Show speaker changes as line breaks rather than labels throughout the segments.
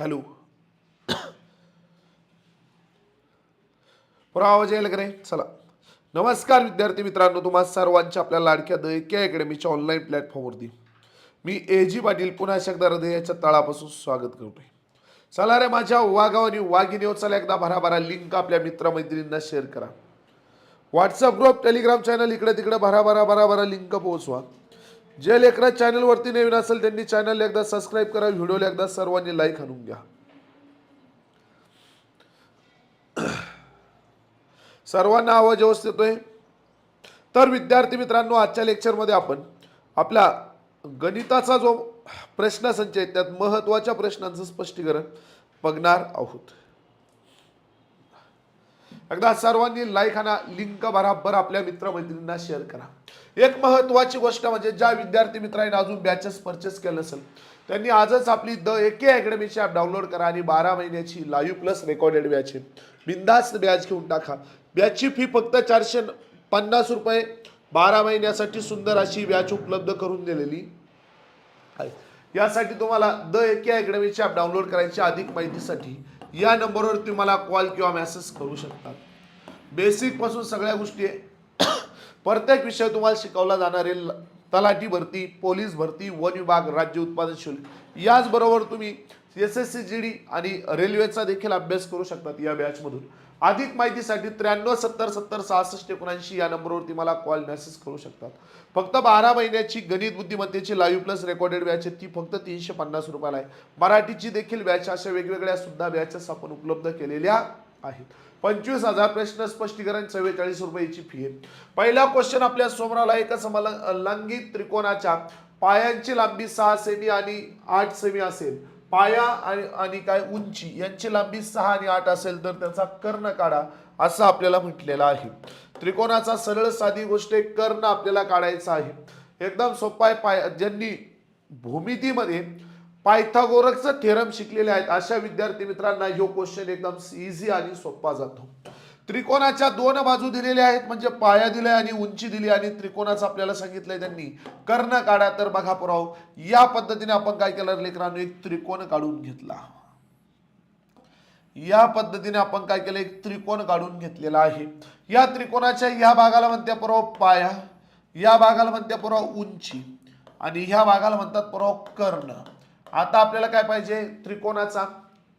Hello पुरा आवाज येईल का नाही? चला. नमस्कार विद्यार्थी मित्रांनो तुम्हा सर्वांच्या आपल्या लाडक्या दैक्या अकॅडमीच्या ऑनलाईन प्लॅटफॉर्मवरती मी ए जी पाटील पुन्हा एकदा हृदयाच्या तळापासून स्वागत करतोय. चला रे माझ्या वागावानी वाघिनी चला एकदा भराभरा लिंक आपल्या मित्रमैत्रिणींना शेअर करा. व्हॉट्सअप ग्रुप टेलिग्राम चॅनल इकडे तिकडे भराभरा भराभरा लिंक पोहोचवा. जे लेकरा चॅनलवरती नवीन असेल त्यांनी चॅनल एकदा सबस्क्राईब करा व्हिडिओला एकदा सर्वांनी लाईक आणून घ्या. सर्वांना आवाज व्यवस्थित येतोय? तर विद्यार्थी मित्रांनो आजच्या लेक्चरमध्ये आपण आपला गणिताचा जो प्रश्नसंच आहे त्यात महत्त्वाच्या प्रश्नांचं स्पष्टीकरण बघणार आहोत. एकदा सर्वांनी लाईक आणा लिंक बराबर आपल्या मित्रमैत्रिणींना शेअर करा. एक महत्वाची गोष्ट म्हणजे ज्या विद्यार्थी मित्रांनी अजून बॅचेस परचेस केलं असेल त्यांनी आजच आपली द एके अकॅडमीची ॲप डाउनलोड करा आणि बारा महिन्याची लाईव्ह प्लस रेकॉर्डेड बॅच आहे. बिंदास्त बॅच घेऊन टाका. बॅचची फी फक्त चारशे पन्नास रुपये. बारा महिन्यासाठी सुंदर अशी बॅच उपलब्ध करून दिलेली आहे. यासाठी तुम्हाला द एके अकॅडमीची ॲप डाउनलोड करायची अधिक माहितीसाठी या नंबरवर मला कॉल किंवा मेसेज करू शकतात बेसिकपासून सगळ्या गोष्टी आहे. प्रत्येक विषय तुम्हाला शिकवला जाणार आहे. तलाठी भरती पोलीस भरती वन विभाग राज्य उत्पादन शुल्क याचबरोबर तुम्ही S S C G D आणि रेल्वेचा देखील अभ्यास करू शकतात या बॅचमधून अधिक माहितीसाठी त्र्याण्णव सत्तर सत्तर सहासष्ट एकोणऐंशी या नंबरवरती मला कॉल मेसेज करू शकतात. फक्त बारा महिन्याची गणित बुद्धिमत्तेची लाईव्ह प्लस रेकॉर्डेड बॅच आहे. ती फक्त तीनशे पन्नास रुपयाला आहे. मराठीची देखील बॅच अशा वेगवेगळ्या सुद्धा बॅचेस आपण उपलब्ध केलेल्या आहेत. पंचवीस हजार प्रश्न स्पष्टीकरण चव्वेचाळीस रुपयाची फी आहे. पहिला क्वेश्चन आपल्यासमोर आला एका समलंगित त्रिकोणाच्या पायांची लांबी सहा सेमी आणि आठ सेमी असेल. पाया आणि आणि काय उंची यांची लांबी सहा आणि आठ असेल तर त्याचा कर्ण काढा. असं आपल्याला म्हटलेलं आहे. त्रिकोणाचा सरळ साधी गोष्ट एक कर्ण आपल्याला काढायचा आहे. एकदम सोपा आहे पाय ज्यांनी भूमितीमध्ये पायथागोरसचं थेरम शिकलेले आहेत अशा विद्यार्थी मित्रांना यो क्वेश्चन एकदम इझी आणि सोपा जातो. त्रिकोणाच्या दोन बाजू दिलेल्या आहेत म्हणजे पाया दिल्या आणि उंची दिली आणि त्रिकोणाचं आपल्याला सांगितलंय त्यांनी कर्ण काढा तर बघा पुराव. या पद्धतीने आपण काय केलं लेकरांनो? एक त्रिकोण काढून घेतला. या पद्धतीने आपण काय केलं? एक त्रिकोण काढून घेतलेला आहे. या त्रिकोणाच्या या भागाला म्हणते परवा पाया या भागाला म्हणते पुराव उंची आणि ह्या भागाला म्हणतात परवा कर्ण. आता आपल्याला काय पाहिजे? त्रिकोणाचा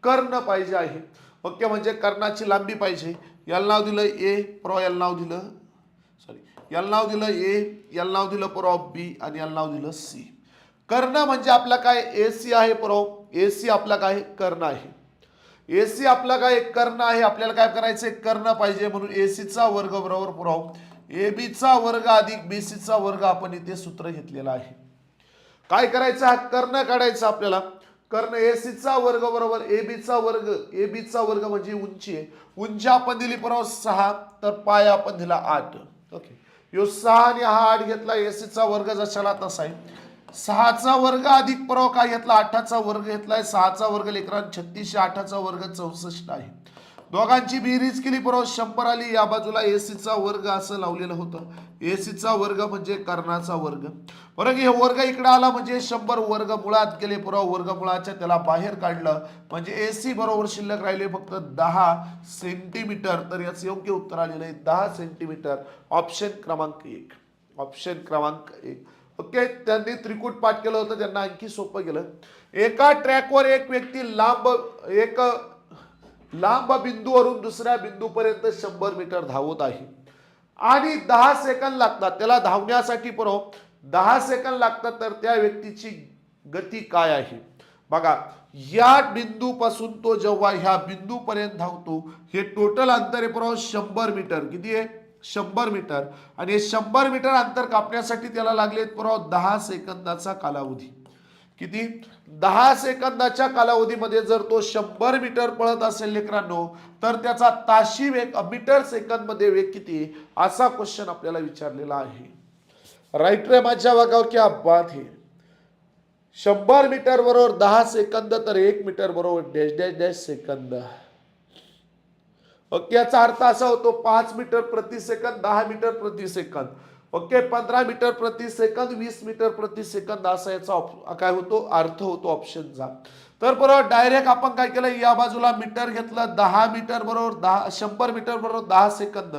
कर्ण पाहिजे आहे. ओके म्हणजे कर्णाची लांबी पाहिजे. याला नाव दिलं ए पुराव याला नाव दिलं सॉरी याला नाव दिलं ए याला नाव दिलं पुराव बी आणि याला नाव दिलं सी कर्ण म्हणजे आपला काय? ए सी आहे पुराव ए सी आपला काय? कर्ण आहे. एसी आपला काय एक कर्ण आहे आपल्याला काय करायचं? एक कर्ण पाहिजे म्हणून एसीचा वर्ग बरोबर पुराव. ए बीचा वर्ग अधिक बीसीचा वर्ग आपण इथे सूत्र घेतलेला आहे. काय करायचं? हा कर्ण काढायचा आपल्याला. कर्ण एसीचा वर्ग बरोबर ए बीचा वर्ग ए बीचा वर्ग म्हणजे उंची आहे. उंची आपण दिली बरोबर सहा तर पाय आपण दिला आठ. ओके. यो सहा आणि हा आठ घेतला एसीचा वर्ग जशाला तसा आहे. सहाचा वर्ग अधिक परवा काय घेतला? आठाचा वर्ग घेतलाय. सहाचा वर्ग लेकरां छत्तीसशे आठाचा वर्ग चौसष्ट आहे. दोघांची बेरीज केली परवा. शंभर आली. या बाजूला एसीचा वर्ग असं लावलेलं होतं. एसीचा वर्ग म्हणजे कर्णाचा वर्ग. बरं हे वर्ग इकडे आला म्हणजे शंभर वर्ग मुळात गेले पुरा वर्ग मुळाच्या त्याला बाहेर काढलं. म्हणजे एसी बरोबर शिल्लक राहिले फक्त दहा सेंटीमीटर. तर याचं योग्य उत्तर आलेलं आहे. दहा सेंटीमीटर. ऑप्शन क्रमांक एक. ऑप्शन क्रमांक एक. ओके? त्यांनी त्रिकूट पाठ केलं होतं त्यांना आणखी सोपं केलं एका ट्रॅकवर एक व्यक्ती लांब एक लांब बिंदूवरून दुसऱ्या बिंदूपर्यंत शंभर मीटर धावत आहे. आणि दहा सेकंद लागतात. त्याला धावण्यासाठी पण हो, दहा सेकंद लागतात तर त्या व्यक्तीची गती काय आहे? बघा या बिंदूपासून तो जेव्हा ह्या बिंदूपर्यंत धावतो हे टोटल अंतर आहे बरोबर हो शंभर मीटर. किती आहे? शंभर मीटर आणि हे शंभर मीटर अंतर कापण्यासाठी त्याला लागले बरोबर दहा सेकंदाचा कालावधी. किती? दहा सेकंदाच्या कालावधीमध्ये जर तो शंभर मीटर पळत असेल लेकरांनो तर त्याचा ताशी वेग मीटर सेकंदमध्ये वेग किती? असा क्वेश्चन आपल्याला विचारलेला आहे. राईट रे माझ्या वागावर क्या बात आहे शंभर मीटर बरोबर दहा सेकंद तर एक मीटर बरोबर dash dash dash second. Okay याचा अर्थ असा होतो पाच मीटर प्रति सेकंद दहा मीटर प्रति सेकंद. ओके पंधरा मीटर प्रति सेकंद वीस मीटर प्रति सेकंद असा याचा काय होतो? अर्थ होतो ऑप्शनचा. तर बरोबर डायरेक्ट आपण काय केलं? या बाजूला मीटर घेतलं दहा मीटर बरोबर दहा शंभर मीटर बरोबर दहा सेकंद.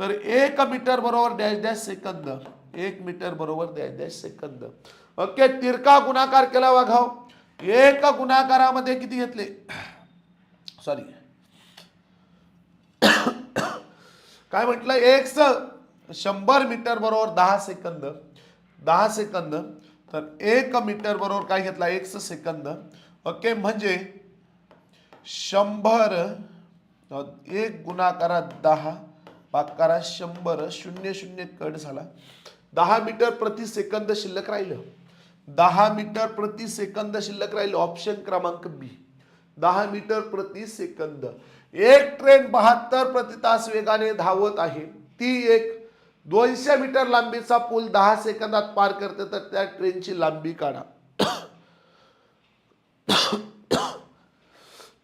तर एक मीटर बरोबर डॅश डॅश सेकंद. एक मीटर बरोबर डॅश डॅश सेकंद. ओके तिरका गुणाकार केला वाघाव हो. एक गुणाकारामध्ये किती घेतले? सॉरी काय म्हटलं? एक शंभर मीटर बरोबर दहा सेकंद. दहा सेकंद. तर एक मीटर बरोबर काय घेतला? एक सेकंद. ओके म्हणजे शंभर एक गुणाकारा दहा पाकारात शंभर शून्य शून्य कट झाला. दहा मीटर प्रति सेकंद शिल्लक राहिलं. दहा मीटर प्रति सेकंद शिल्लक राहिलं. ऑप्शन क्रमांक बी. दहा मीटर प्रति सेकंद. एक ट्रेन बहात्तर प्रति तास वेगाने धावत आहे. ती एक दोनशे मीटर लांबीचा पूल दहा सेकंदात पार करते तर त्या ट्रेनची लांबी काढा.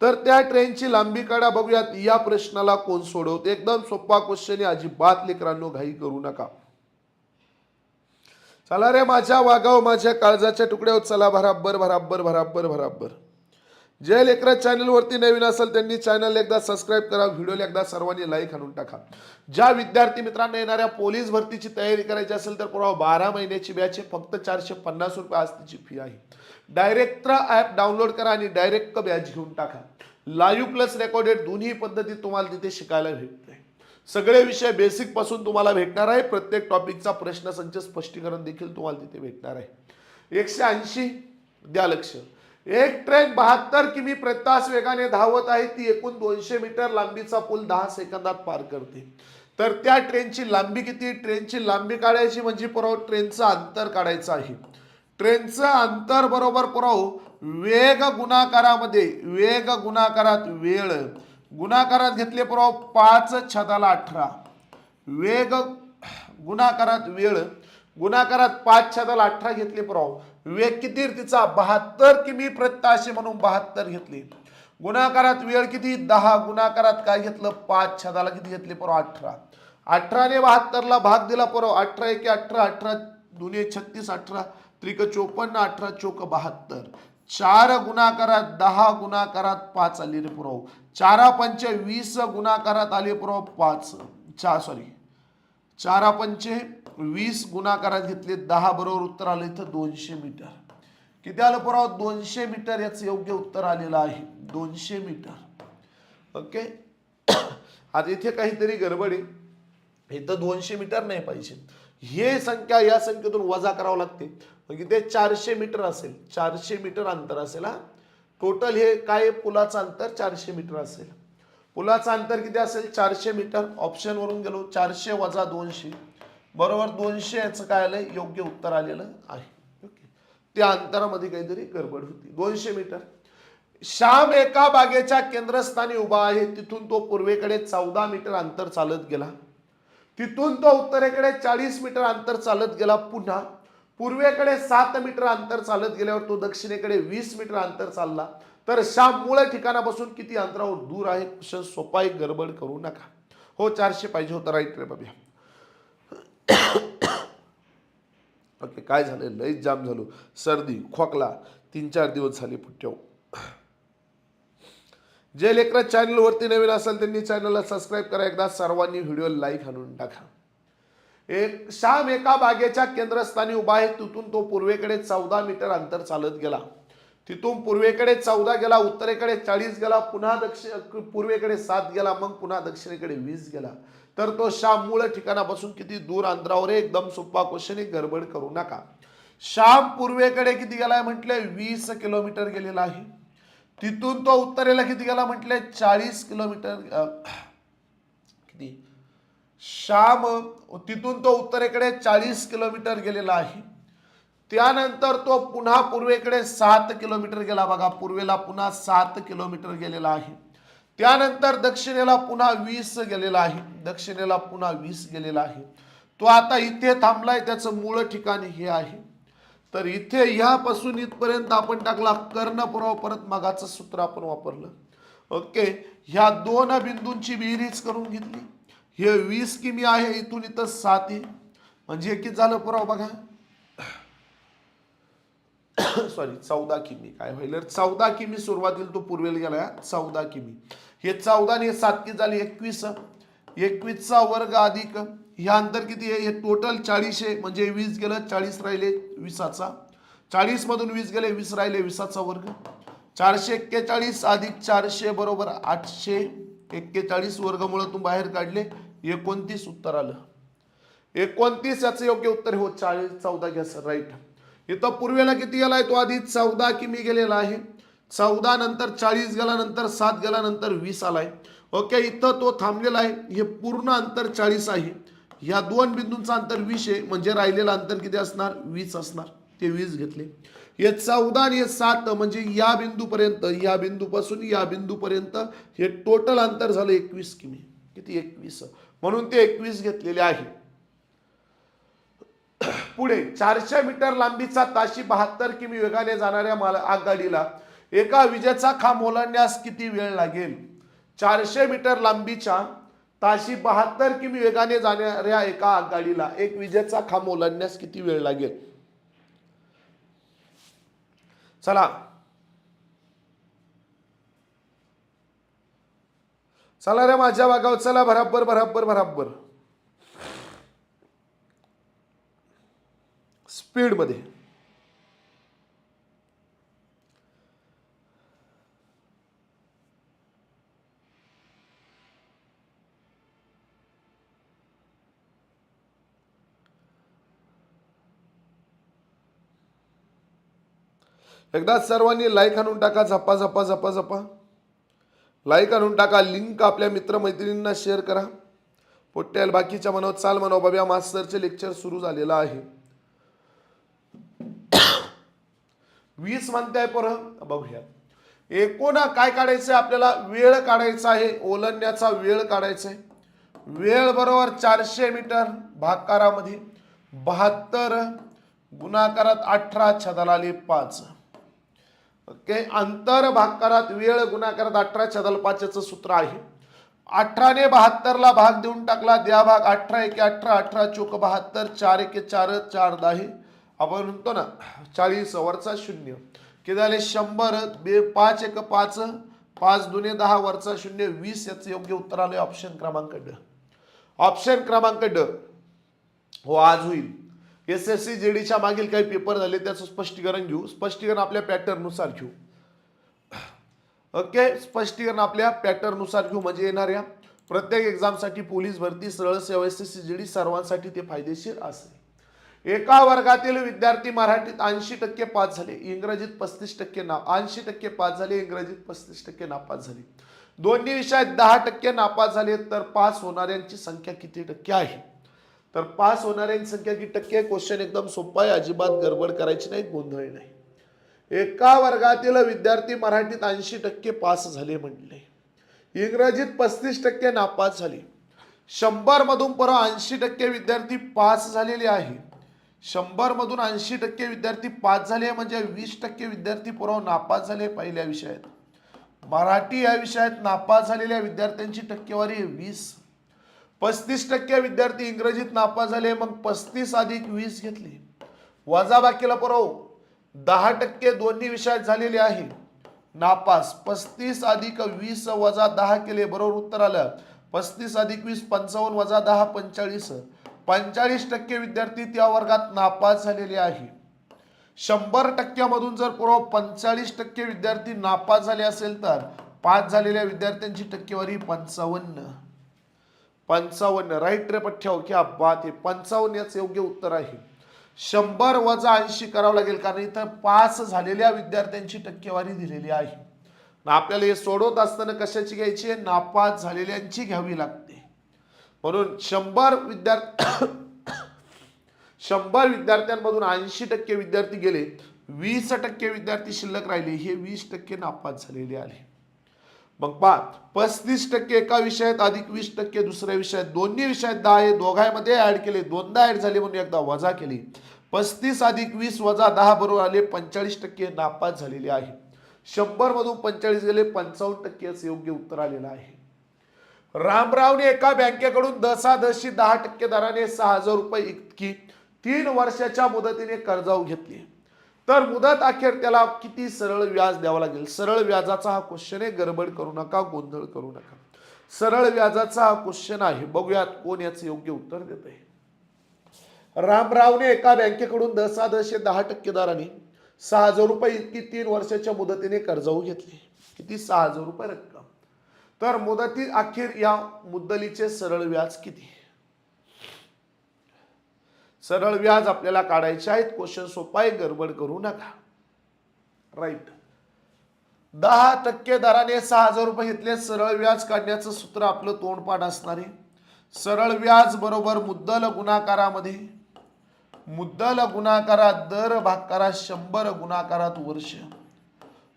तर त्या ट्रेनची लांबी काढा बघूयात या प्रश्नाला कोण सोडवते. एकदम सोपा क्वेश्चन आहे अजिबात लेकरांनो घाई करू नका. चला रे माझ्या वागाव माझ्या काळजाच्या तुकड्यावर चला भराबर भराबर भराबर भराबर जे लेकरा चॅनलवरती नवीन असेल त्यांनी चॅनल एकदा सबस्क्राईब करा व्हिडिओला एकदा सर्वांनी लाईक आणून टाका. ज्या विद्यार्थी मित्रांना येणाऱ्या पोलीस भरतीची तयारी करायची असेल तर पुरा बारा महिन्याची बॅच आहे फक्त चारशे पन्नास रुपये आज तिची फी आहे. डायरेक्ट ॲप डाउनलोड करा आणि डायरेक्ट बॅच घेऊन टाका. लाईव्ह प्लस रेकॉर्डेड दोन्ही पद्धती तुम्हाला तिथे शिकायला भेटते. सगळे विषय बेसिकपासून तुम्हाला भेटणार आहे. प्रत्येक टॉपिकचा प्रश्न संच स्पष्टीकरण देखील तुम्हाला तिथे भेटणार आहे. एकशे ऐंशी द्या लक्ष. एक ट्रेन बहात्तर किमी प्रतास वेगाने धावत आहे ती एकूण दोनशे मीटर लांबीचा पूल दहा सेकंदात पार करते. तर त्या ट्रेनची लांबी किती? ट्रेनची लांबी काढायची म्हणजे पुराव ट्रेनचं अंतर काढायचं आहे. ट्रेनचं अंतर बरोबर पुराव वेग गुणाकारामध्ये वेग गुणाकारात वेळ. गुणाकारात घेतले पुराव पाच छताला अठरा. वेग गुणाकारात वेळ. गुणाकारात पाच छताला अठरा घेतले पुराव. वेग किती तिचा? बहात्तर किमी प्रत्याशी म्हणून बहात्तर घेतले. गुणाकारात वेळ किती? दहा. गुणाकारात काय घेतलं? पाच छदाला किती घेतले पुराव? अठरा. अठराने बहात्तरला भाग दिला पुराव. अठरा एके अठरा अठरा दुने छत्तीस अठरा त्रिक चोपन्न अठरा चोक बहात्तर. चार गुणाकारात दहा गुणाकारात पाच आले रे पुराव. चारा पंच वीस गुणाकारात आले पुराव पाच. चार सॉरी चारा पंचे वीस गुणाकारात घेतले दहा बरोबर उत्तर आलं इथं दोनशे मीटर. किती आलं पुराव दोनशे मीटर याचं योग्य उत्तर आलेलं आहे. दोनशे मीटर. ओके? आता इथे काहीतरी गडबड आहे. इथं दोनशे मीटर नाही पाहिजे. हे संख्या या संख्येतून वजा करावं लागते. म्हणजे ते चारशे मीटर असेल चारशे मीटर अंतर असेल हा. टोटल हे काय पुलाचं अंतर चारशे मीटर असेल. पुलाचं अंतर किती असेल? चारशे मीटर. ऑप्शनवरून गेलो चारशे वजा दोनशे. बरोबर दोनशे याचं काय आलं योग्य उत्तर आलेलं आहे. ओके त्या अंतरामध्ये काहीतरी गडबड होती. दोनशे मीटर. श्याम एका बागेच्या केंद्रस्थानी उभा आहे. तिथून तो पूर्वेकडे चौदा मीटर अंतर चालत गेला. तिथून तो उत्तरेकडे चाळीस मीटर अंतर चालत गेला. पुन्हा पूर्वेकडे सात मीटर अंतर चालत गेल्यावर तो दक्षिणेकडे वीस मीटर अंतर चालला. तर श्याम मूळ ठिकाणापासून किती अंतरावर दूर आहे? क्वेश्चन सोपा एक गडबड करू नका. हो चारशे पाहिजे होतं राईट रे बाबी? ओके काय झालं? लईच जाम झालो. सर्दी खोकला तीन चार दिवस झाले पुट्ट्याव जे लेकर चॅनलवरती नवीन असेल त्यांनी चॅनलला सबस्क्राईब करा. एकदा सर्वांनी व्हिडिओ लाईक आणून टाका. एक श्याम एका बागेच्या केंद्रस्थानी उभा आहे. तिथून तो पूर्वेकडे चौदा मीटर अंतर चालत गेला. तिथून पूर्वेकडे चौदा गेला उत्तरेकडे चाळीस गेला पुन्हा दक्षिण पूर्वेकडे सात गेला मग पुन्हा दक्षिणेकडे वीस गेला. तर तो श्याम मूळ ठिकाणापासून किती दूर अंतरावर एकदम सोपा क्वेश्चन आहे गडबड करू नका. श्याम पूर्वेकडे किती गेलाय म्हटले वीस किलोमीटर गेलेला आहे. तिथून तो उत्तरेला किती गेला म्हटले चाळीस किलोमीटर किती? श्याम तिथून तो उत्तरेकडे चाळीस किलोमीटर गेलेला आहे. त्यानंतर तो पुन्हा पूर्वेकडे सात किलोमीटर गेला. बघा पूर्वेला पुन्हा सात किलोमीटर गेलेला आहे. त्यानंतर दक्षिणेला पुन्हा वीस गेलेला आहे. दक्षिणेला पुन्हा वीस गेलेला आहे. तो आता इथे थांबलाय त्याचं मूळ ठिकाण हे आहे. तर इथे ह्यापासून इथपर्यंत आपण टाकला कर्णपुराव परत मगाचं सूत्र आपण वापरलं. ओके ह्या दोन बिंदूंची बेरीज करून घेतली. हे वीस किमी आहे इथून इथं सात आहे. म्हणजे हे किती झालं पुराव बघा? सॉरी चौदा किमी. काय होईल चौदा किमी सुरुवातीला तो पूर्वेला गेला चौदा किमी. हे चौदा आणि हे सात किती झाले? एकवीस. एकवीसचा वर्ग अधिक. हे अंतर किती आहे? हे टोटल चाळीस आहे. म्हणजे वीस गेलं चाळीस राहिले वीसाचा. चाळीस मधून वीस गेले वीस राहिले विसाचा वर्ग. चारशे एक्केचाळीस अधिक चारशे बरोबर आठशे एक्केचाळीस वर्गमुळातून बाहेर काढले. एकोणतीस उत्तर आलं. एकोणतीस याचं योग्य उत्तर हो चाळीस चौदा घ्या सर राईट इथं पूर्वेला किती गेलाय? तो आधी चौदा किमी गेलेला आहे. चौदा नंतर चाळीस गेल्यानंतर सात गेल्यानंतर वीस आलाय. ओके इथं तो थांबलेला आहे. हे पूर्ण अंतर चाळीस आहे. ह्या दोन बिंदूंचं अंतर वीस आहे. म्हणजे राहिलेलं अंतर किती असणार? वीस असणार. ते वीस घेतले. हे चौदा आणि हे सात म्हणजे या बिंदूपर्यंत या बिंदूपासून या बिंदूपर्यंत हे टोटल अंतर झालं एकवीस किमी किती? एकवीस. म्हणून ते एकवीस घेतलेले आहे. पुढे चारशे मीटर लांबीचा ताशी बहात्तर किमी वेगाने जाणाऱ्या माल आगगाडीला एका विजेचा खांब ओलांडण्यास किती वेळ लागेल? चारशे मीटर लांबीच्या ताशी बहात्तर किमी वेगाने जाणाऱ्या एका आगगाडीला एक विजेचा खांब ओलांडण्यास किती वेळ लागेल? चला. चला रे माझ्या वागाव चला बराबर बराबर बराबर स्पीडमध्ये. एकदा सर्वांनी लाईक आणून टाका झपा झपा झपा झपा. लाईक आणून टाका लिंक आपल्या मित्रमैत्रिणींना शेअर करा. पोट्याल बाकीच्या मनावर चाल मनव बाब्या मास्टरचे लेक्चर सुरू झालेलं आहे. वीस म्हणताय पर. बघूया एकूण काय काढायचं आहे आपल्याला वेळ काढायचा आहे. ओलंडण्याचा वेळ काढायचा आहे. वेळ बरोबर चारशे मीटर भाकारामध्ये बहात्तर गुणाकारात अठरा छदाला आले पाच. ओके? अंतर भागकारात वेळ गुणाकारात अठरा छदाला पाच याचं सूत्र आहे. अठराने बहात्तरला भाग देऊन टाकला. द्या भाग अठरा एके अठरा अठरा चोक बहात्तर चार एके चार चार दहा. आपण म्हणतो ना चाळीस वरचा शून्य. किती झाले शंभर बे पाच एक पाच पाच दुने दहा वरचा शून्य वीस याचं योग्य उत्तर आलं ऑप्शन क्रमांक ड. ऑप्शन क्रमांक ड. हो आज होईल. एस एस सी जेडीच्या मागील काही पेपर झाले त्याचं स्पष्टीकरण घेऊ. स्पष्टीकरण आपल्या पॅटर्ननुसार घेऊ. ओके स्पष्टीकरण आपल्या पॅटर्ननुसार घेऊ म्हणजे येणाऱ्या प्रत्येक एक्झामसाठी पोलीस भरती सरळ सेवा S S C G D सर्वांसाठी ते फायदेशीर असेल. एका वर्गातील विद्यार्थी मराठीत ऐंशी टक्के पास झाले. इंग्रजीत पस्तीस टक्के ना ऐंशी टक्के पास झाले इंग्रजीत पस्तीस टक्के नापास झाले. दोन्ही विषयात दहा टक्के नापास झाले तर पास होणाऱ्यांची संख्या किती टक्के आहे? तर पास होणाऱ्यांची संख्या किती टक्के क्वेश्चन एकदम सोपा आहे अजिबात गडबड करायची नाही गोंधळ नाही. एका वर्गातील विद्यार्थी मराठीत ऐंशी टक्के पास झाले म्हटले. इंग्रजीत पस्तीस टक्के नापास झाले. शंभर मधून परवा ऐंशी टक्के विद्यार्थी पास झालेले आहे शंभर मधून ऐंशी टक्के विद्यार्थी पास झाले म्हणजे वीस टक्के विद्यार्थी पुराव नापास झाले पहिल्या विषयात. मराठी या विषयात नापास झालेल्या विद्यार्थ्यांची टक्केवारी वीस. पस्तीस टक्के विद्यार्थी इंग्रजीत नापास झाले मग पस्तीस अधिक वीस घेतले. वजा बाकीला पुरव. दहा टक्के दोन्ही विषयात झालेले आहे. नापास. पस्तीस अधिक वीस वजा दहा केले बरोबर उत्तर आलं. पस्तीस अधिक वीस पंचावन्न वजा दहा पंचाळीस पंचेचाळीस टक्के विद्यार्थी त्या वर्गात नापास झालेले आहे. शंभर टक्क्यामधून जर पूर्व पंचाळीस टक्के विद्यार्थी नापास झाले असेल तर पास झालेल्या विद्यार्थ्यांची टक्केवारी पंचावन्न. पंचावन्न राईट रे पठ्याव क्या बात हे पंचावन्न याचं योग्य उत्तर आहे. शंभर वजा ऐंशी करावं लागेल कारण इथं पास झालेल्या विद्यार्थ्यांची टक्केवारी दिलेली आहे. आपल्याला हे सोडवत असताना कशाची घ्यायची आहे? नापास झालेल्यांची घ्यावी लागते. म्हणून शंभर विद्यार्थी शंभर विद्यार्थ्यांमधून ऐंशी टक्के विद्यार्थी गेले वीस टक्के विद्यार्थी शिल्लक राहिले हे वीस टक्के नापास झालेले आले मग पहा पस्तीस टक्के एका विषयात अधिक वीस टक्के दुसऱ्या विषयात दोन्ही विषयात दहा आहे दोघांमध्ये ऍड केले दोनदा ऍड झाले म्हणून एकदा वजा केली. पस्तीस अधिक वीस वजा दहा बरोबर आले पंचाळीस टक्के नापास झालेले आहे. शंभर मधून पंचाळीस गेले पंचावन्न टक्के योग्य उत्तर आलेलं आहे. रामरावने एका बँकेकडून दसादशी दहा टक्के दराने सहा हजार रुपये इतकी तीन वर्षाच्या मुदतीने कर्जाऊ घेतली. तर मुदत अखेर त्याला किती सरळ व्याज द्यावं लागेल? सरळ व्याजाचा हा क्वेश्चन आहे. गडबड करू नका गोंधळ करू नका. सरळ व्याजाचा हा क्वेश्चन आहे. बघूयात कोण याचं योग्य उत्तर देत आहे. रामरावने एका बँकेकडून दसादशे दहा टक्के दराने सहा हजार रुपये इतकी तीन वर्षाच्या मुदतीने कर्जाऊ घेतली. किती? सहा हजार रुपये रक्कम. तर मुदती अखेर या मुद्दलीचे सरळ व्याज किती? सरळ व्याज आपल्याला काढायचे आहेत. क्वेश्चन सोपाय गडबड करू नका. राईट दहा टक्के दराने सहा हजार रुपये घेतले. सरळ व्याज काढण्याचं सूत्र आपलं तोंडपाठ असणार आहे. सरळ व्याज बरोबर मुद्दल गुणाकारामध्ये मुद्दल गुणाकारात दर भागाकारात शंभर गुणाकारात वर्ष.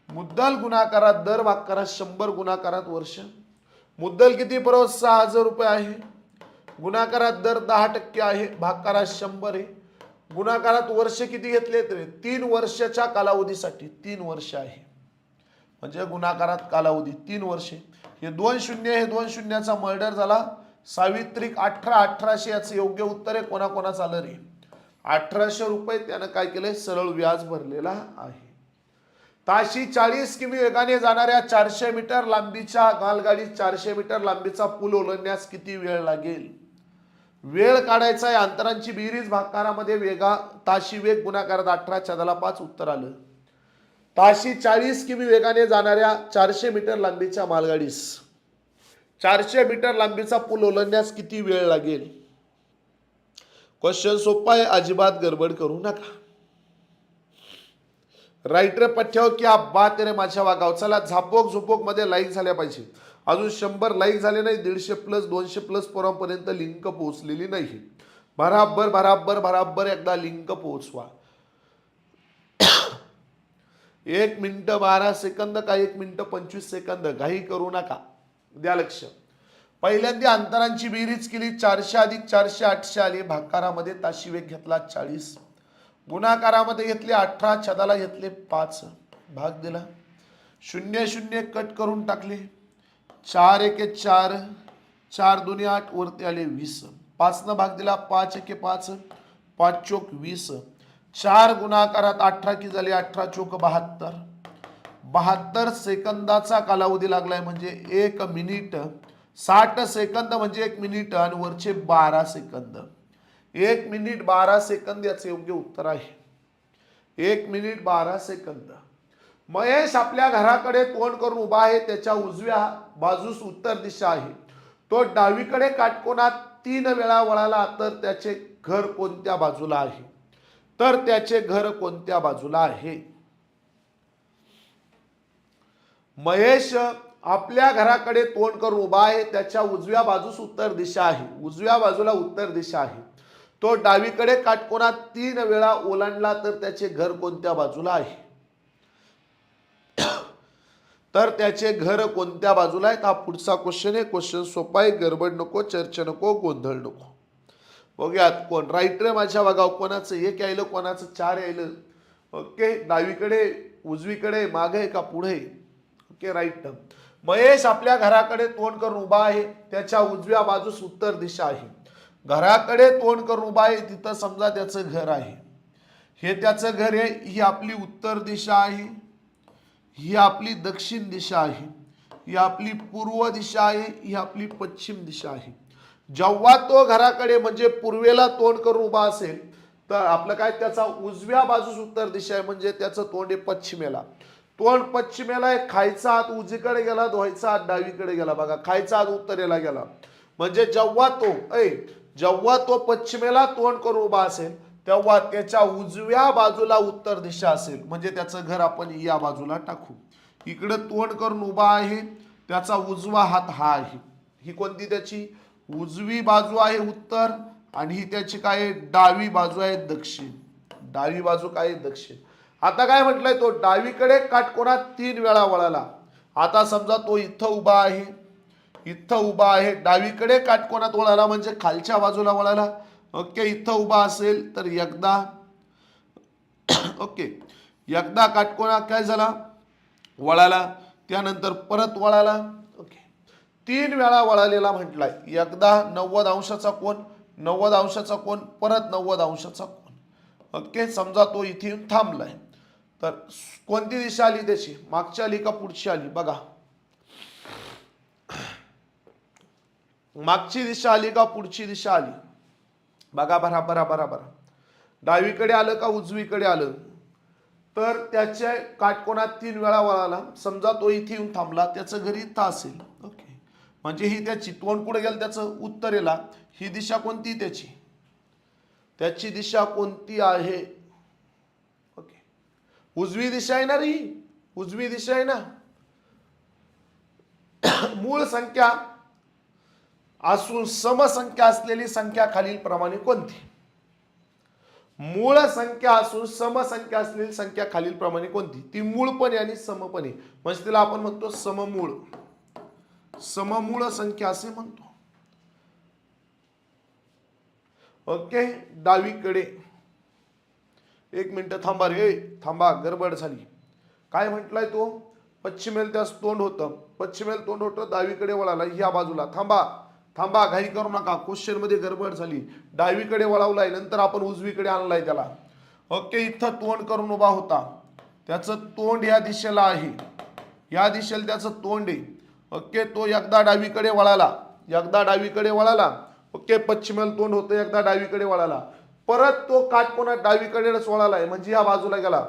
मुद्दल गुणाकारात दर वाकारात शंभर गुणाकारात वर्ष. मुद्दल किती परत सहा हजार रुपये आहे? गुणाकारात दर दहा टक्के आहे भाकारात शंभर आहे. गुणाकारात वर्ष किती घेतले तरी? तीन वर्षाच्या कालावधीसाठी तीन वर्ष आहे. म्हणजे गुणाकारात कालावधी तीन वर्षे हे दोन शून्य हे दोन शून्याचा मर्डर झाला. सावित्रिक अठरा अठराशे याचं योग्य उत्तर आहे कोणाकोणाचं आलं रे अठराशे रुपये त्यानं काय केलंय सरळ व्याज भरलेला आहे. ताशी चाळीस किमी वेगाने जाणाऱ्या चारशे मीटर लांबीच्या मालगाडी चारशे मीटर लांबीचा पूल ओलांडण्यास किती वेळ लागेल? वेळ काढायचा आहे अंतरांची बेरीज भागाकारामध्ये वेगा ताशी वेग गुणाकारात अठरा छदाला पाच उत्तर आलं. ताशी चाळीस किमी वेगाने जाणाऱ्या चारशे मीटर लांबीच्या मालगाडीस चारशे मीटर लांबीचा पूल ओलांडण्यास किती वेळ लागेल? क्वेश्चन सोपा आहे अजिबात गडबड करू नका. रायटर रे पठ्याव की आप बात रे माझ्या वागाव चला झापोक झोपोकमध्ये लाईक झाल्या पाहिजे. अजून शंभर लाईक झाले नाही दीडशे प्लस दोनशे प्लस पोरांपर्यंत लिंक पोहोचलेली नाही. भराबर भराबर भराबर एकदा लिंक पोहोचवा. एक मिनिट बारा सेकंद का एक मिनिट पंचवीस सेकंद? घाई करू नका. द्या लक्ष. पहिल्यांदा अंतरांची बेरीज केली चारशे अधिक चारशे आठशे आली. भाकारामध्ये ताशी वेग घेतला चाळीस. गुणाकारामध्ये घेतले अठरा छदाला घेतले पाच भाग दिला. शून्य शून्य कट करून टाकले. चार एके चार चार दोन्ही आठ वरती आले वीस. पाचनं भाग दिला पाच एके पाच पाच चोक वीस. चार गुणाकारात अठरा की झाले अठरा चोक बहात्तर. बहात्तर सेकंदाचा कालावधी लागलाय म्हणजे एक मिनिट साठ सेकंद म्हणजे एक मिनिट आणि वरचे बारा सेकंद. एक मिनिट बारा सेकंद याचे योग्य उत्तर आहे. एक मिनिट बारा सेकंद. महेश आपल्या घराकडे तोंड करून उभा आहे त्याच्या उजव्या बाजूस उत्तर दिशा आहे. तो डावीकडे काटकोनात तीन वेळा वळाला तर त्याचे घर कोणत्या बाजूला आहे? तर त्याचे घर कोणत्या बाजूला आहे? महेश आपल्या घराकडे तोंड करून उभा आहे त्याच्या उजव्या बाजूस उत्तर दिशा आहे. उजव्या बाजूला उत्तर दिशा आहे. तो डावीकडे काटकोणात तीन वेळा ओलांडला तर त्याचे घर कोणत्या बाजूला आहे? तर त्याचे घर कोणत्या बाजूला आहे हा पुढचा क्वेश्चन आहे. क्वेश्चन सोपा आहे गडबड नको चर्चा नको गोंधळ नको. बघूयात कोण? राईट रे माझ्या बघा कोणाचं एक यायलं कोणाचं चार यायलं. ओके डावीकडे उजवीकडे मागे आहे का पुढे? ओके राईट महेश आपल्या घराकडे तोंड करून उभा आहे. त्याच्या उजव्या बाजूस उत्तर दिशा आहे. घराकडे तोंड करून उभा आहे तिथं समजा त्याचं घर आहे. हे त्याचं घर आहे ही आपली उत्तर दिशा आहे. ही आपली दक्षिण दिशा आहे. ही आपली पूर्व दिशा आहे ही आपली पश्चिम दिशा आहे. जेव्हा तो घराकडे म्हणजे पूर्वेला तोंड करून उभा असेल तर आपलं काय त्याचा उजव्या बाजूस उत्तर दिशा आहे म्हणजे त्याचं तोंड आहे पश्चिमेला. तोंड पश्चिमेला आहे खायचा हात उजवीकडे गेला धुवायचा हात डावीकडे गेला. बघा खायचा हात उत्तरेला गेला. म्हणजे जेव्हा तो ऐ जेव्हा तो पश्चिमेला तोंड करून उभा असेल तेव्हा त्याच्या उजव्या बाजूला उत्तर दिशा असेल. म्हणजे त्याचं घर आपण या बाजूला टाकू. इकडं तोंड करून उभा आहे त्याचा उजवा हात हा आहे. ही कोणती त्याची? उजवी बाजू आहे उत्तर आणि ही त्याची काय डावी बाजू आहे दक्षिण. डावी बाजू काय दक्षिण. आता काय म्हटलंय तो? डावीकडे काटकोणात तीन वेळा वळाला. आता समजा तो इथं उभा आहे. इथं उभा आहे. डावीकडे काटकोनात वळाला म्हणजे खालच्या बाजूला वळाला. ओके इथं उभा असेल तर एकदा ओके एकदा काटकोना काय झाला? वळाला. त्यानंतर परत वळाला. ओके तीन वेळा वळालेला म्हटलाय. एकदा नव्वद अंशाचा कोण नव्वद अंशाचा कोण परत नव्वद अंशाचा कोण ओके समजा तो इथे येऊन थांबलाय. तर कोणती दिशा आली त्याची? मागची आली का पुढची आली? बघा. मागची दिशा आली का पुढची दिशा आली? बघा बरा बरा बरा बरा. डावीकडे आलं का उजवीकडे आलं? तर त्याच्या काटकोणात तीन वेळा वळाला. समजा तो इथे येऊन थांबला त्याचं घरी इथं असेल. ओके म्हणजे ही त्याची तोंड कुठे गेलं त्याचं? उत्तरेला. ही दिशा कोणती? त्याची. त्याची दिशा कोणती आहे? ओके उजवी दिशा आहे ना रे ही? उजवी दिशा आहे ना? मूळ संख्या असून समसंख्या असलेली संख्या खालील प्रमाणे कोणती? मूळ संख्या असून समसंख्या असलेली संख्या खालील प्रमाणे कोणती? ती मूळपणे आणि समपणे म्हणजे तिला आपण म्हणतो सममूळ. सममूळ संख्या असे म्हणतो. ओके डावीकडे. एक मिनिट थांबा रे. थांबा गडबड झाली. काय म्हटलाय तो? पश्चिमेल त्यास तोंड होतं. पश्चिमेल तोंड होतं डावीकडे वळाला. ह्या बाजूला. थांबा. थांबा घाई करू नका. क्वेश्चनमध्ये गडबड झाली. डावीकडे वळवलाय नंतर आपण उजवीकडे आणलाय त्याला. ओके इथं तोंड करून उभा होता. त्याचं तोंड या दिशेला आहे. या दिशेला त्याचं तोंड आहे. ओके तो एकदा डावीकडे वळाला. एकदा डावीकडे वळाला. ओके पश्चिमेला तोंड होतं एकदा डावीकडे वळाला. परत तो काटकोनात डावीकडेच वळालाय. म्हणजे या बाजूला गेला.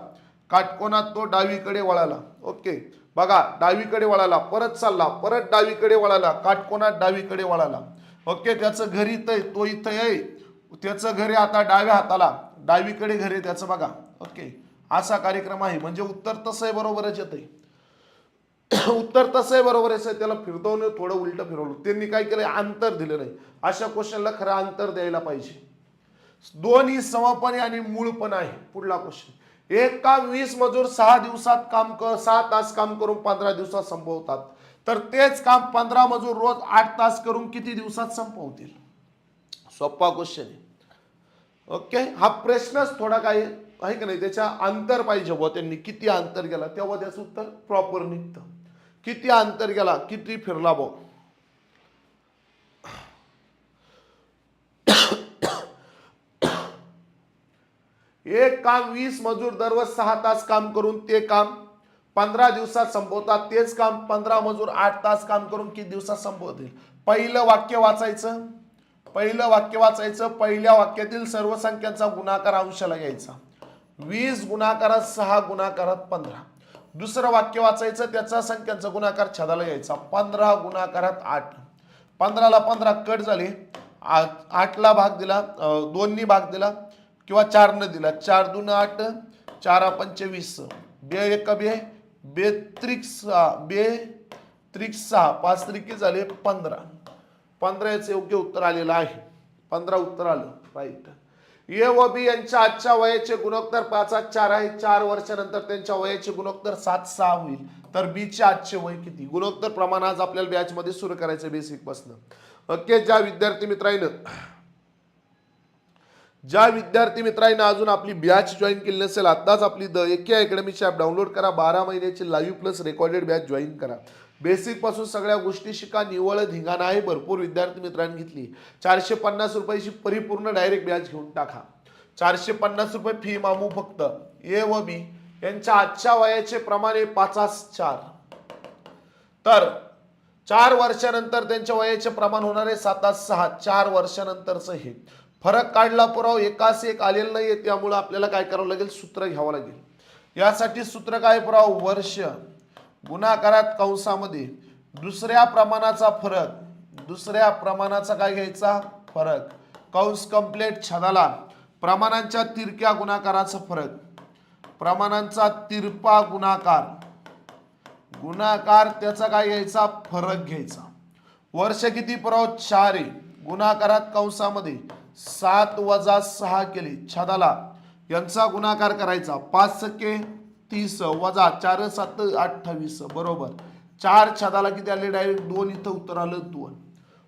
काटकोनात तो डावीकडे वळाला. ओके. बघा डावीकडे वळाला परत चालला परत डावीकडे वळाला काटकोनात डावीकडे वळाला. ओके त्याचं घर इथं आहे तो इथं आहे त्याचं घर आता डाव्या हाताला. डावीकडे घर आहे त्याचं बघा. ओके. असा कार्यक्रम आहे. म्हणजे उत्तर तसं आहे बरोबरच येतंय. उत्तर तसं आहे बरोबर आहे. त्याला फिरवून थोडं उलट फिरवलं. त्यांनी काय केलं अंतर दिलं नाही अशा क्वेश्चनला खरं अंतर द्यायला पाहिजे. दोन्ही समापने आणि मूळ पण आहे. पुढला क्वेश्चन. एक का वीस मजूर सहा दिवसात काम कर सहा तास काम करून पंधरा दिवसात संपवतात. तर तेच काम पंधरा मजूर रोज आठ तास करून किती दिवसात संपवतील? सोपा क्वेश्चन आहे. ओके हा प्रश्नच थोडा काय आहे का नाही? त्याच्या अंतर पाहिजे बुवा त्यांनी. किती अंतर गेला? तेव्हा त्याचं उत्तर प्रॉपर निघतं. किती अंतर गेला? किती फिरला भाऊ एक काम वीस मजूर दररोज सहा तास काम करून ते काम पंधरा दिवसात संपवतात तेच काम पंधरा मजूर आठ तास काम करून किती दिवसात संपवतील? पहिलं वाक्य वाचायचं पहिलं वाक्य वाचायचं पहिल्या वाक्यातील सर्व संख्यांचा गुणाकार अंशाला घ्यायचा. वीस गुणाकारात सहा गुणाकारात पंधरा. दुसरं वाक्य वाचायचं त्याचा संख्यांचा गुणाकार छदाला घ्यायचा. पंधरा गुणाकारात आठ. पंधराला पंधरा कट झाले. आ- आठला भाग दिला दोन्ही भाग दिला. किंवा चारनं दिला. चार दोन आठ चार पंचवीस बे एक बे बे त्रिक सहा बे त्रिक सहा. पाच त्रिकी झाले पंधरा. पंधरा याचं योग्य उत्तर आलेलं आहे. पंधरा उत्तर आलं. राईट ए व बी यांच्या आजच्या वयाचे गुणोत्तर पाचात चार आहे. चार वर्षानंतर त्यांच्या वयाचे गुणोत्तर सात सहा होईल. तर बीचे आजचे वय किती? गुणोत्तर प्रमाण आज आपल्याला बॅचमध्ये सुरू करायचं बेसिक पासन. ओके ज्या विद्यार्थी मित्रांनं ज्या विद्यार्थी मित्रांनो अजून आपली बॅच जॉईन केली नसेल आत्ताच आपली द एके अकॅडमीची ॲप डाउनलोड करा. बारा महिन्याची live plus recorded batch join करा. बेसिकपासून सगळ्या गोष्टी शिका. निवळ धिंगाणा आहे भरपूर विद्यार्थी मित्रांनी घेतली. चारशे पन्नास रुपयाची परिपूर्ण डायरेक्ट बॅच घेऊन टाका. चारशे पन्नास रुपये फी मामू फक्त. ए व बी यांच्या आजच्या वयाचे प्रमाणे पाचास चार. तर चार वर्षानंतर त्यांच्या वयाचे प्रमाण होणार आहे सात सहा. चार वर्षानंतरचं हे. फरक काढला पुराव एकास एक आलेलं आहे त्यामुळं आपल्याला काय करावं लागेल? सूत्र घ्यावं लागेल. यासाठी सूत्र काय पुराव? वर्ष. गुणाकारात कंसामध्ये दुसऱ्या प्रमाणाचा फरक दुसऱ्या प्रमाणाचा काय घ्यायचा? फरक. कंस कंप्लेट छदाला प्रमाणांच्या तिरक्या गुणाकाराचा फरक. प्रमाणांचा तिरपा गुणाकार. गुणाकार त्याचा काय घ्यायचा? फरक घ्यायचा. वर्ष किती पुराव? चार आहे. गुणाकारात कंसामध्ये सात वजा सहा केले. छदाला यांचा गुणाकार करायचा. पाच सके तीस वजा चार सात अठ्ठावीस बरोबर. चार छदाला किती आले? डायरेक्ट दोन इथं उत्तर आलं दोन.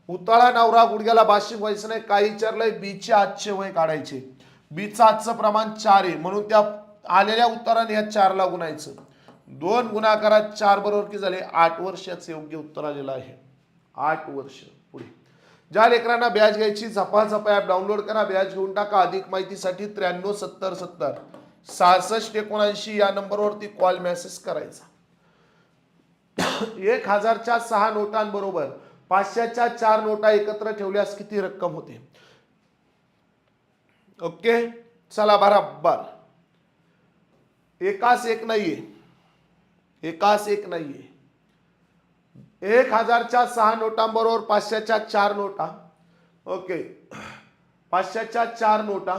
उताळा नवरा गुडघ्याला भाषिक व्हायचं नाही. काही विचारलंय बीचे आजचे वय काढायचे. बीचं आजचं प्रमाण चार आहे. म्हणून त्या आलेल्या उत्तराने या चारला गुणायचं. दोन गुणाकारात चार बरोबर की झाले? आठ वर्षाचं योग्य उत्तर आलेलं आहे. आठ वर्ष. ज्या लेकरांना ब्याज घ्यायची झपाझपा ॲप डाउनलोड करा ब्याज घेऊन टाका. अधिक माहितीसाठी त्र्याण्णव सत्तर सत्तर. सहासष्ट एकोणऐंशी या नंबरवरती कॉल मेसेज करायचा. एक हजारच्या सहा नोटांबरोबर पाचशेच्या चार नोटा एकत्र ठेवल्यास किती रक्कम होते? ओके? चला बराबर. एकास एक नाहीये. एकास एक नाहीये. एक हजारच्या सहा नोटांबरोबर पाचशेच्या चार नोटा. ओके. पाचशेच्या चार नोटा.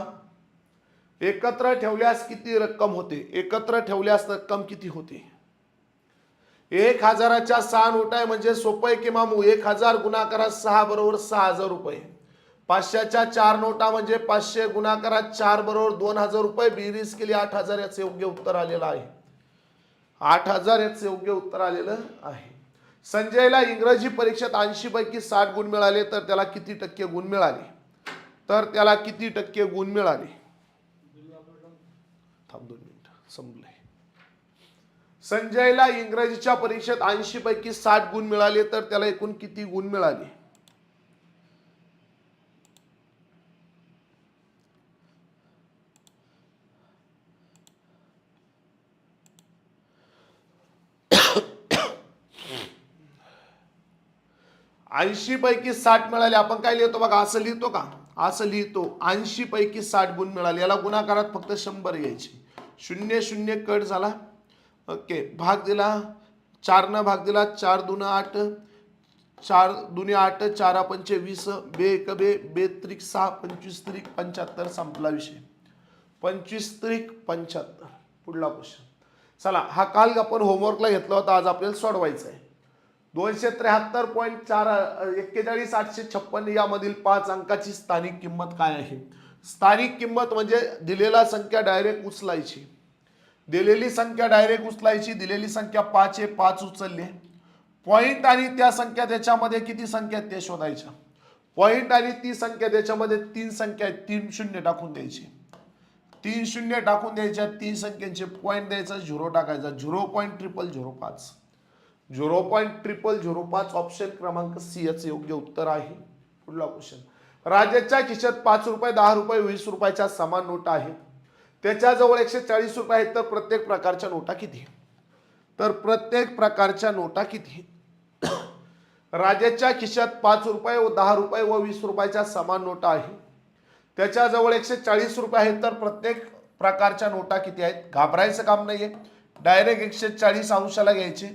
एकत्र ठेवल्यास किती रक्कम होते? एकत्र ठेवल्यास रक्कम किती होते? एक हजाराच्या सहा नोटा आहे म्हणजे सोपं आहे की मामू? एक हजार गुणाकारात सहा बरोबर सहा हजार रुपये. पाचशेच्या चार नोटा म्हणजे पाचशे गुणाकारात चार बरोबर दोन हजार रुपये. बेरीज केली आठ हजार याचं योग्य उत्तर आलेलं आहे. आठ हजार याचं योग्य उत्तर आलेलं आहे. संजयला इंग्रजी परीक्षेत ऐंशी पैकी साठ गुण मिळाले तर त्याला किती टक्के गुण मिळाले? तर त्याला किती टक्के गुण मिळाले? थांब दोन मिनिट संपले संजयला इंग्रजीच्या परीक्षेत ऐंशी पैकी साठ गुण मिळाले तर त्याला एकूण किती गुण मिळाले? ऐंशी पैकी साठ मिळाले. आपण काय लिहितो बघा? असं लिहितो का? असं लिहितो. ऐंशी पैकी साठ गुण मिळाले. याला गुणाकारात फक्त शंभर यायचे. शून्य शून्य कट झाला. ओके. भाग दिला. चारनं भाग दिला. चार दुनं आठ. चार दुने आठ चारा पंचे वीस. बे एक बे बे त्रिक सहा पंचवीस त्रिक पंच्याहत्तर संपला विषय. पंचवीस त्रिक पंच्याहत्तर. पुढला क्वेश्चन चला हा काल आपण होमवर्कला घेतला होता. आज आपल्याला सोडवायचा आहे दोनशे त्र्याहत्तर पॉईंट चार एक्केचाळीस आठशे छप्पन्न यामधील पाच अंकाची स्थानिक किंमत काय आहे? स्थानिक किंमत म्हणजे दिलेला संख्या डायरेक्ट उचलायची. दिलेली संख्या डायरेक्ट उचलायची दिलेली संख्या पाच आहे पाच उचलले. पॉईंट आणि त्या संख्या त्याच्यामध्ये किती संख्या आहेत ते शोधायच्या. पॉईंट आणि ती संख्या त्याच्यामध्ये तीन संख्या आहेत तीन शून्य टाकून द्यायची. तीन शून्य टाकून द्यायच्या तीन संख्यांचे पॉईंट द्यायचा झिरो टाकायचा झिरो पॉईंट ट्रिपल झिरो पाच. झिरो पॉईंट ट्रिपल झिरो पाच ऑप्शन क्रमांक सी याचं योग्य उत्तर आहे. पुढला क्वेश्चन राजाच्या खिशात पाच रुपये दहा रुपये वीस रुपयाच्या समान नोटा आहेत. त्याच्याजवळ एकशे चाळीस रुपये आहेत तर प्रत्येक प्रकारच्या नोटा किती तर प्रत्येक प्रकारच्या नोटा किती राजाच्या खिशात पाच रुपये व दहा रुपये व वीस रुपयाच्या समान नोटा आहे त्याच्याजवळ एकशे चाळीस रुपये आहेत तर प्रत्येक प्रकारच्या नोटा किती आहेत? घाबरायचं काम नाहीये. डायरेक्ट एकशे चाळीस अंशाला घ्यायचे.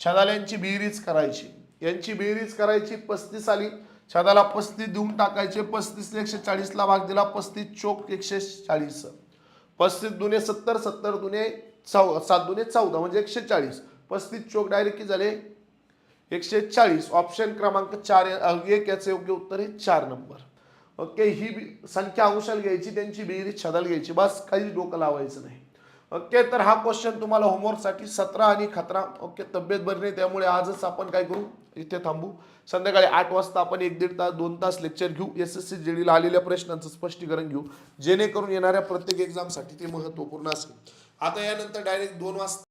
छदाल्यांची बेरीज करायची. यांची बेरीज करायची पस्तीस आली. छदाला पस्तीस देऊन टाकायचे. पस्तीस एकशे चाळीसला भाग दिला. पस्तीस चोक एकशे चाळीस. पस्तीस दुने सत्तर सत्तर दुने चौ सात दुने चौदा म्हणजे एकशे चाळीस. पस्तीस चोक डायरेक्ट किती झाले? एकशे चाळीस. ऑप्शन क्रमांक चार एक याचं योग्य उत्तर आहे चार नंबर. ओके ही संख्या अंशाला घ्यायची त्यांची बेरीज छदाल घ्यायची. बस काही डोकं लावायचं नाही. ओके तर हा क्वेश्चन तुम्हाला होमवर्कसाठी सतरा आणि खतरा. ओके तब्येत बरी नाही त्यामुळे आजच आपण काय करू? इथे थांबू. संध्याकाळी आठ वाजता आपण एक दीड तास दोन तास लेक्चर घेऊ. एस एस सी जेडीला आलेल्या प्रश्नांचं स्पष्टीकरण घेऊ. जेणेकरून येणाऱ्या प्रत्येक एक्झामसाठी ते महत्त्वपूर्ण असेल. आता यानंतर डायरेक्ट दोन वाजता